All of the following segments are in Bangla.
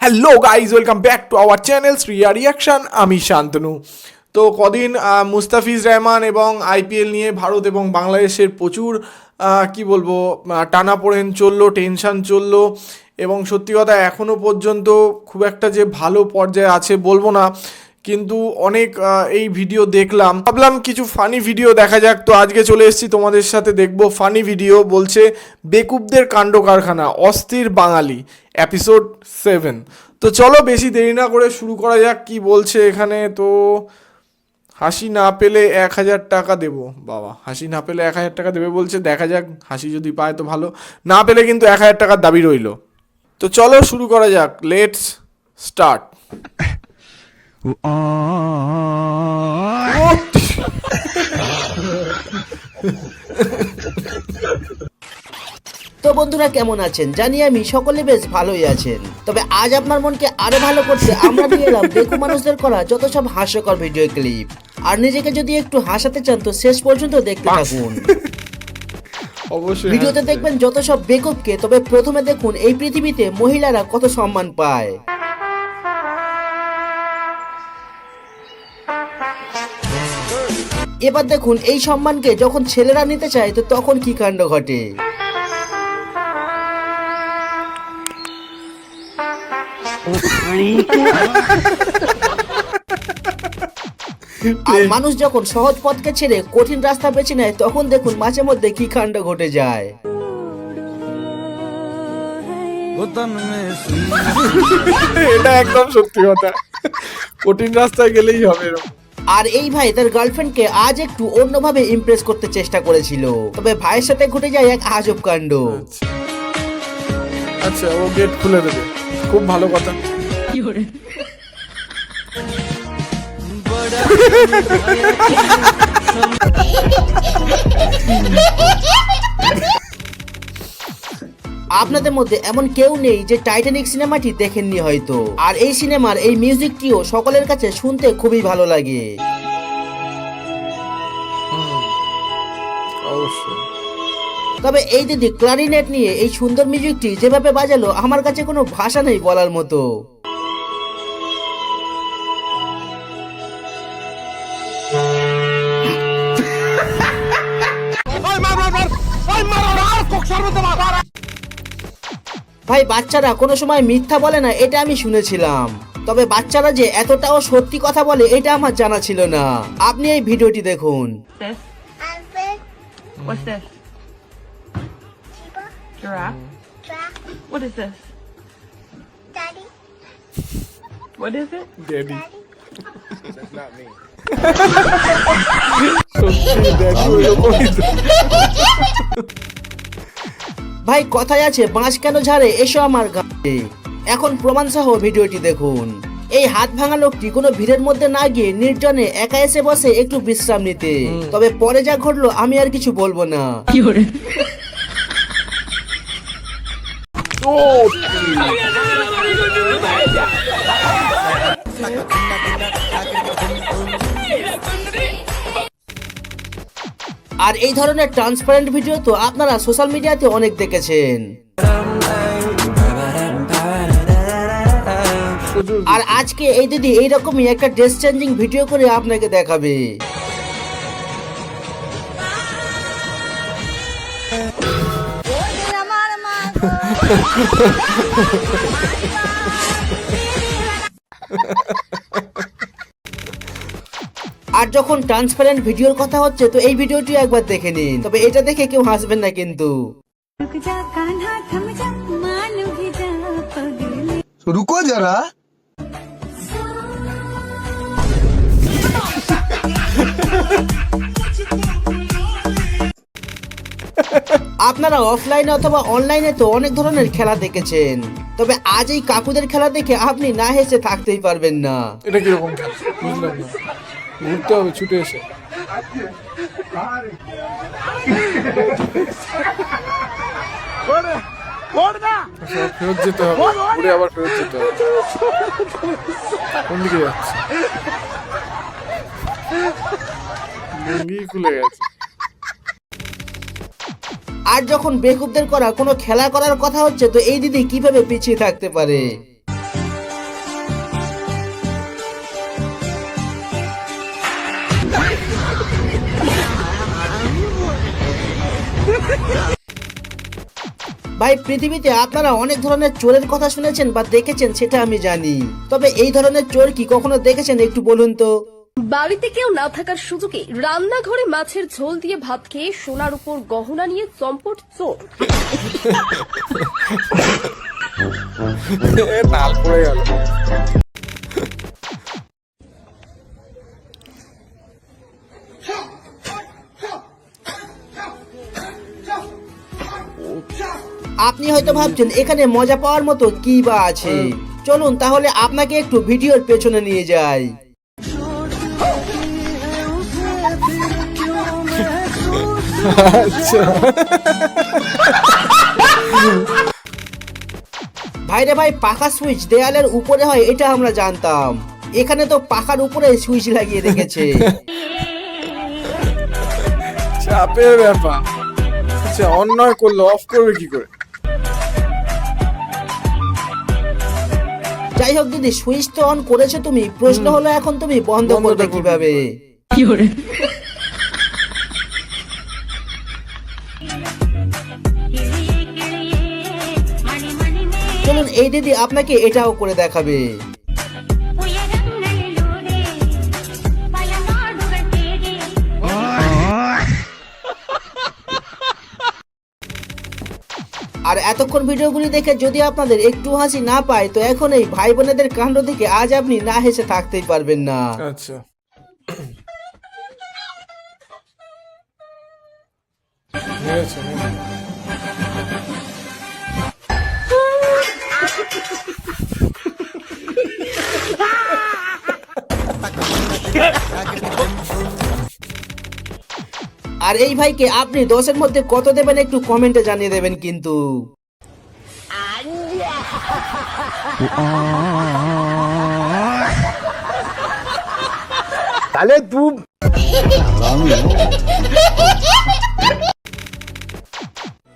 Hello guys welcome back to our channel Shriya reaction আমি শান্তনু। তো কদিন মুস্তাফিজ রহমান এবং আইপিএল নিয়ে ভারত এবং বাংলাদেশের প্রচুর কি বলব টানা পড়েন চলল, টেনশান চলল এবং সত্যি কথা এখনও পর্যন্ত খুব একটা যে ভালো পর্যায়ে আছে বলব না। কিন্তু অনেক এই ভিডিও দেখলাম। ভাবলাম কিছু ফানি ভিডিও দেখা যাক। তো আজকে চলে এসেছি তোমাদের সাথে দেখব ফানি ভিডিও বলছে বেকুবদের কাণ্ড কারখানা, অস্থির বাঙালি এপিসোড সেভেন তো চলো বেশি দেরি না করে শুরু করা যাক কি বলছে এখানে। তো হাসি না পেলে এক হাজার টাকা দেবো। বাবা, হাসি না পেলে এক হাজার টাকা দেবে বলছে, দেখা যাক, হাসি যদি পায় তো ভালো। না পেলে কিন্তু এক হাজার টাকার দাবি রইল। তো চলো শুরু করা যাক লেটস স্টার্ট তো বন্ধুরা কেমন আছেন? জানি আমি সকলে বেশ ভালোই আছেন। তবে আজ আপনার মনকে আরও ভালো করতে আমরা নিয়ে এলাম দেখু মানুষদের করা যত সব হাস্যকর ভিডিও ক্লিপ আর নিজেকে যদি একটু হাসাতে চান তো শেষ পর্যন্ত দেখতে থাকুন। অবশ্যই ভিডিওতে দেখবেন যত সব বেকুবকে তবে প্রথমে দেখুন এই পৃথিবীতে মহিলারা কত সম্মান পায়। এবার দেখুন এই সম্মানকে যখন ছেলেরা নিতে চায় তো তখন কি কাণ্ড ঘটে? আর মানুষ যখন সহজ পথকে ছেড়ে কঠিন রাস্তা বেছে নেয় তখন দেখুন মাঝে মধ্যে কি কাণ্ড ঘটে যায়। এটা একদম সত্যি কথা। কঠিন রাস্তায় গেলেই হবে এরকম। আর এই ভাই তার গার্লফ্রেন্ডকে আজ একটু অন্যভাবে ইমপ্রেস করতে চেষ্টা করেছিল। তবে ভাইয়ের সাথে ঘটে যায় এক আজব কাণ্ড। আচ্ছা। ও গেট খুলে দেবে। খুব ভালো কথা। আপনাদের মধ্যে এমন কেউ নেই যে টাইটানিক সিনেমাটি দেখেননি হয়তো। আর এই সিনেমার এই মিউজিকটিও সকলের কাছে শুনতে খুবই ভালো লাগে। অবশ্যই। তবে এই দিদি ক্লারিনেট নিয়ে এই সুন্দর মিউজিকটি যেভাবে বাজালো আমার কাছে কোনো ভাষা নেই বলার মতো। ভাই বাচ্চারা কোনো সময় মিথ্যা বলে না এটা আমি শুনেছিলাম তবে বাচ্চারা যে এতটাও সত্যি কথা বলে এটা আমার জানা ছিল না আপনি এই ভিডিওটি দেখুন This? Elephant, What's this? zebra, Giraffe? giraffe, What is this? daddy, What is it? Daddy daddy. সত্যি ড্যাডি ওইরকমই তো। ভাই কথায় আছে বাঁশ কেন ঝাড়ে এসো আমার গাছে এখন প্রমাণ সহ ভিডিওটি দেখুন এই হাত ভাঙা লোকটি কোনো ভিড়ের মধ্যে না গিয়ে নির্জনে একা এসে বসে একটু বিশ্রাম নিতে তবে পরে যা ঘটলো আমি আর কিছু বলব না ও আর এই ধরনের ট্রান্সপারেন্ট ভিডিও তো আপনারা সোশ্যাল মিডিয়াতে অনেক দেখেছেন। আর আজকে এই দিদি এইরকমই একটা ড্রেস চেঞ্জিং ভিডিও করে আপনাকে দেখাবে। আর যখন ট্রান্সপারেন্ট ভিডিওর কথা হচ্ছে তো এই ভিডিওটি একবার দেখে নিন। তবে এটা দেখে কেউ হাসবেন না কিন্তু। রুকো যারা। আপনারা অফলাইনে অথবা অনলাইনে তো অনেক ধরনের খেলা দেখেছেন। তবে আজ এই কাকুদের খেলা দেখে আপনি না হেসে থাকতেই পারবেন না। এটা কীরকম ঘুরতে হবে, ছুটে এসে। ফেরত যেতে হবে, ঘুরে আবার ফেরত যেতে হবে। কোন দিকে যাচ্ছে? লুঙ্গি খুলে গেছে। আর যখন বেকুবদের করা কোনো খেলা করার কথা হচ্ছে, তো এই দিদি কীভাবে পিছিয়ে থাকতে পারে? ভাই পৃথিবীতে আপনারা অনেক ধরনের চোরের কথা শুনেছেন বা দেখেছেন সেটা আমি জানি। তবে এই ধরনের চোর কি কখনো দেখেছেন? একটু বলুন তো। বাড়িতে কেউ না থাকার সুযোগে রান্নাঘরে মাছের ঝোল দিয়ে ভাত খেয়ে সোনার উপর গহনা নিয়ে চম্পট চোর। গেল। আপনি হয়তো ভাবছেন, এখানে মজা পাওয়ার মতো কি বা আছে? চলুন তাহলে আপনাকে একটু ভিডিওর পেছনে নিয়ে যাই। ভাইরে ভাই, পাখা সুইচ দেয়ালের উপরে হয়, এটা আমরা জানতাম। এখানে তো পাখার উপরে সুইচ লাগিয়ে রেখেছে। চাপের ব্যাপার। আচ্ছা অন্যায় করল অফ করবে কি করে? যাই হোক দিদি সুইচ তো অন করেছ তুমি। প্রশ্ন হলো এখন তুমি বন্ধ করবে কীভাবে? চলুন এই দিদি আপনাকে এটাও করে দেখাবে। এতক্ষণ ভিডিওগুলি দেখে যদি আপনাদের একটু হাসি না পায়, তো এখন এই ভাই বোনেদের কাণ্ড থেকে আজ আপনি না হেসে থাকতেই পারবেন না। আচ্ছা। আর এই ভাইকে আপনি দশের মধ্যে কত দেবেন একটু কমেন্টে জানিয়ে দেবেন কিন্তু। তাহলে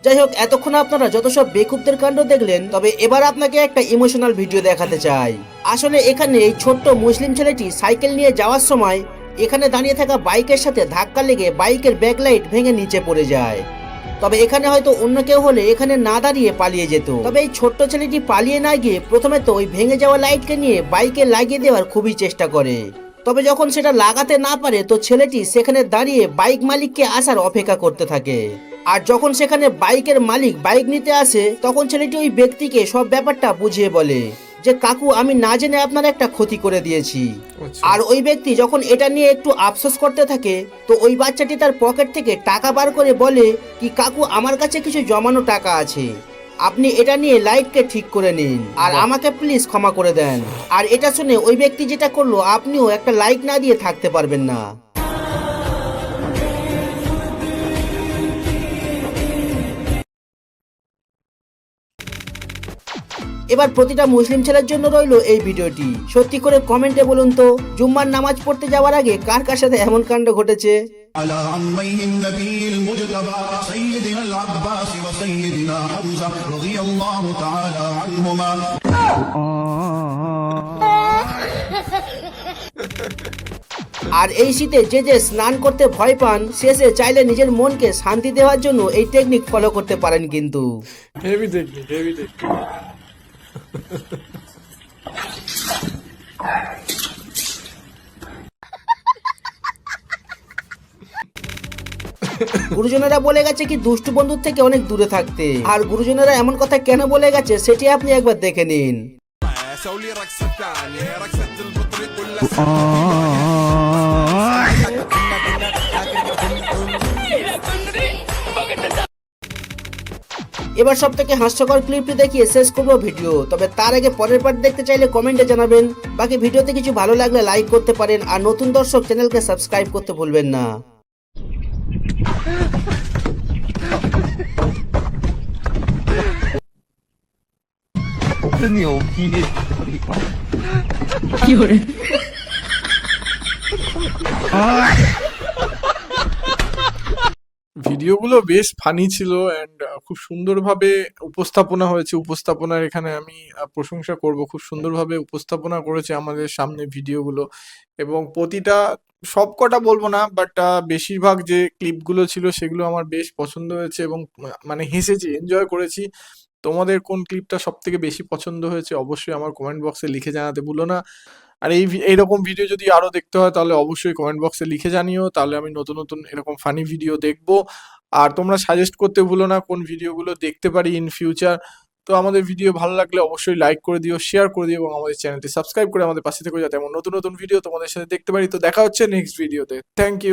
যাই হোক এতক্ষণ আপনারা যত সব বেকুবদের কাণ্ড দেখলেন তবে এবার আপনাকে একটা ইমোশনাল ভিডিও দেখাতে চাই। আসলে এখানে এই ছোট্ট মুসলিম ছেলেটি সাইকেল নিয়ে যাওয়ার সময় এখানে দাঁড়িয়ে থাকা বাইকের সাথে ধাক্কা লেগে বাইকের ব্যাকলাইট ভেঙে নিচে পড়ে যায়। তবে এখানে হয়তো অন্য কেউ হলে এখানে না দাঁড়িয়ে পালিয়ে যেত। তবে এই ছোট্ট ছেলেটি পালিয়ে না গিয়ে প্রথমে তো ওই ভেঙে যাওয়া লাইটকে নিয়ে বাইকে লাগিয়ে দেওয়ার খুবই চেষ্টা করে। তবে যখন সেটা লাগাতে না পারে, তো ছেলেটি সেখানে দাঁড়িয়ে বাইক মালিককে আসার অপেক্ষা করতে থাকে। আর যখন সেখানে বাইকের মালিক বাইক নিতে আসে, তখন ছেলেটি ওই ব্যক্তিকে সব ব্যাপারটা বুঝিয়ে বলে। যে কাকু আমি না জেনে আপনার একটা ক্ষতি করে দিয়েছি। আচ্ছা। আর ওই ব্যক্তি যখন এটা নিয়ে একটু আফসোস করতে থাকে তো ওই বাচ্চাটি তার পকেট থেকে টাকা বার করে বলে কি কাকু আমার কাছে কিছু জমানো টাকা আছে। আপনি এটা নিয়ে লাইটকে ঠিক করে নিন আর আমাকে প্লিজ ক্ষমা করে দেন। আর এটা শুনে ওই ব্যক্তি যেটা করল আপনিও একটা লাইক না দিয়ে থাকতে পারবেন না। এবার প্রতিটা মুসলিম ছেলের জন্য রইলো এই ভিডিওটি সত্যি করে কমেন্টে বলুন তো জুম্মার নামাজ পড়তে যাওয়ার আগে কার কার সাথে এমন কাণ্ড ঘটেছে على عميه النبي المجتبى سيدنا العباس وسيدنا حمزة رضي الله تعالى عنهما আর এই শীতে যে যে স্নান করতে ভয় পান শেষে চাইলে নিজের মনকে শান্তি দেওয়ার জন্য এই টেকনিক ফলো করতে পারেন কিন্তু গুরুজনেরা বলে গেছে কি, দুষ্টু বন্ধুর থেকে অনেক দূরে থাকতে। আর গুরুজনেরা এমন কথা কেন বলে গেছে, সেটি আপনি একবার দেখে নিন। এবার সব থেকে হাস্যকর ক্লিপটি দেখিয়ে শেষ করব ভিডিও তবে তার আগে পরের পার্ট দেখতে চাইলে কমেন্টে জানাবেন। বাকি ভিডিওতে কিছু ভালো লাগলে লাইক করতে পারেন আর নতুন দর্শক চ্যানেলকে সাবস্ক্রাইব করতে ভুলবেন না। ভিডিওগুলো বেশ ফানি ছিল অ্যান্ড খুব সুন্দরভাবে উপস্থাপনা হয়েছে। উপস্থাপনার এখানে আমি প্রশংসা করব। খুব সুন্দরভাবে উপস্থাপনা করেছে আমাদের সামনে ভিডিওগুলো। এবং প্রতিটা সব কটা বলব না বাট বেশিরভাগ যে ক্লিপগুলো ছিল সেগুলো আমার বেশ পছন্দ হয়েছে এবং মানে হেসেছি এনজয় করেছি। তোমাদের কোন ক্লিপটা সব থেকে বেশি পছন্দ হয়েছে অবশ্যই আমার কমেন্ট বক্সে লিখে জানাতে ভুলো না। আর এই এইরকম ভিডিও যদি আরও দেখতে হয়, তাহলে অবশ্যই কমেন্ট বক্সে লিখে জানিও, তাহলে আমি নতুন নতুন এরকম ফানি ভিডিও দেখব। আর তোমরা সাজেস্ট করতে ভুলো না, কোন ভিডিওগুলো দেখতে পারি ইন ফিউচার তো আমাদের ভিডিও ভালো লাগলে অবশ্যই লাইক করে দিও শেয়ার করে দিও, এবং আমাদের চ্যানেলটি সাবস্ক্রাইব করে আমাদের পাশে থেকে, যাতে এমন নতুন নতুন ভিডিও তোমাদের সাথে দেখতে পারি। তো দেখা হচ্ছে নেক্সট ভিডিওতে থ্যাংক ইউ